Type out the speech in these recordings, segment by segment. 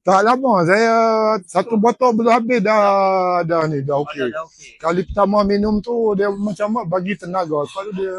Tak lama, saya satu botol belum habis dah dah ni, dah okey. Dah okey. Kali pertama minum tu dia macam bagi tenaga. Lepas tu dia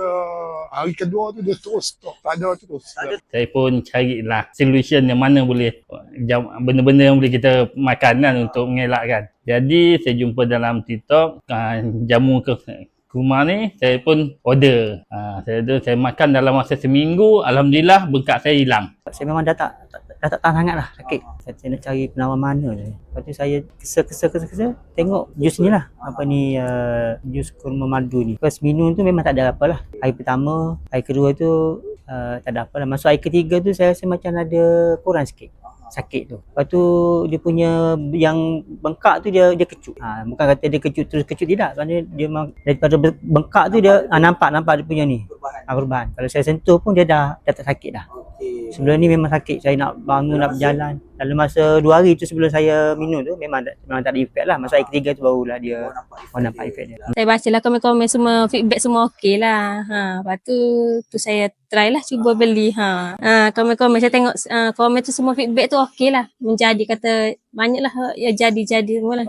hari kedua tu dia terus stop. Tak ada terus. Tak ada Saya pun carilah solution yang mana boleh jam- benda-benda yang boleh kita makan kan untuk mengelakkan. Jadi saya jumpa dalam TikTok uh, jamu ke rumah ni saya pun order. Uh, saya order saya makan dalam masa seminggu alhamdulillah bengkak saya hilang. Saya memang dah tak, tak dah tak tahan sangat lah sakit. Saya, saya nak cari penawar mana je. Lepas tu saya kesa-kesa-kesa tengok jus ni lah. Apa ni uh, jus kurma madu ni. First minum tu memang tak ada apa lah. Hari pertama, hari kedua tu uh, tak ada apa lah. Masuk hari ketiga tu saya rasa macam ada kurang sikit sakit tu. Lepas tu dia punya yang bengkak tu dia dia kecut. Ha, bukan kata dia kecut terus kecut tidak. Kerana dia memang daripada be- bengkak tu dia ha, nampak nampak dia punya ni. perubahan. Ha, perubahan. Kalau saya sentuh pun dia dah dah tak sakit dah. Okey. Sebelum ni memang sakit saya nak bangun nak berjalan. Dalam masa dua hari tu sebelum saya minum tu memang tak, memang tak ada efek lah. Masa hari ketiga tu barulah dia Oh, nampak oh, nampak efek dia. Saya baca lah komen-komen semua feedback semua okey lah. Ha, lepas tu tu saya try lah cuba beli. Ha. Ha, komen-komen saya tengok uh, komen tu semua feedback tu okey lah. Menjadi kata banyak lah ya jadi-jadi semua lah.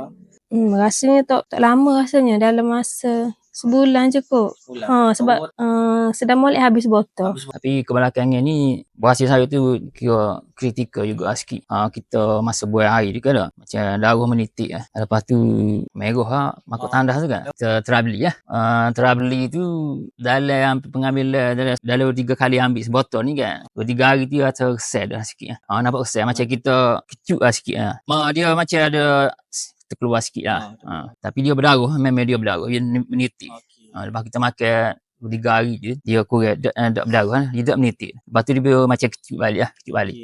Hmm, rasanya tak, tak lama rasanya dalam masa sebulan cukup. Sebulan. Ha, sebab uh, sedang molek habis botol. Tapi kebelakangan ni berhasil saya tu kira kritikal juga lah sikit. Ha, kita masa buat air juga dah. Macam darah menitik lah. Lepas tu merah lah, makut Ah. tandas juga. Kita terabeli lah. Uh, terabeli tu dalam pengambilan dalam, dalam tiga kali ambil sebotol ni kan. Dua tiga hari tu rasa resah dah sikit lah. Ha, nampak resah macam kita kecut lah sikit lah. Ma, dia macam ada terkeluar sikit lah. Ha, tapi dia berdarah, memang dia berdarah. Dia menitik. Okey. Ha, lepas kita makan tiga hari je, dia kurang, tak, tak berdarah, dia tak menitik. Lepas tu dia macam kecil balik lah, kecil balik.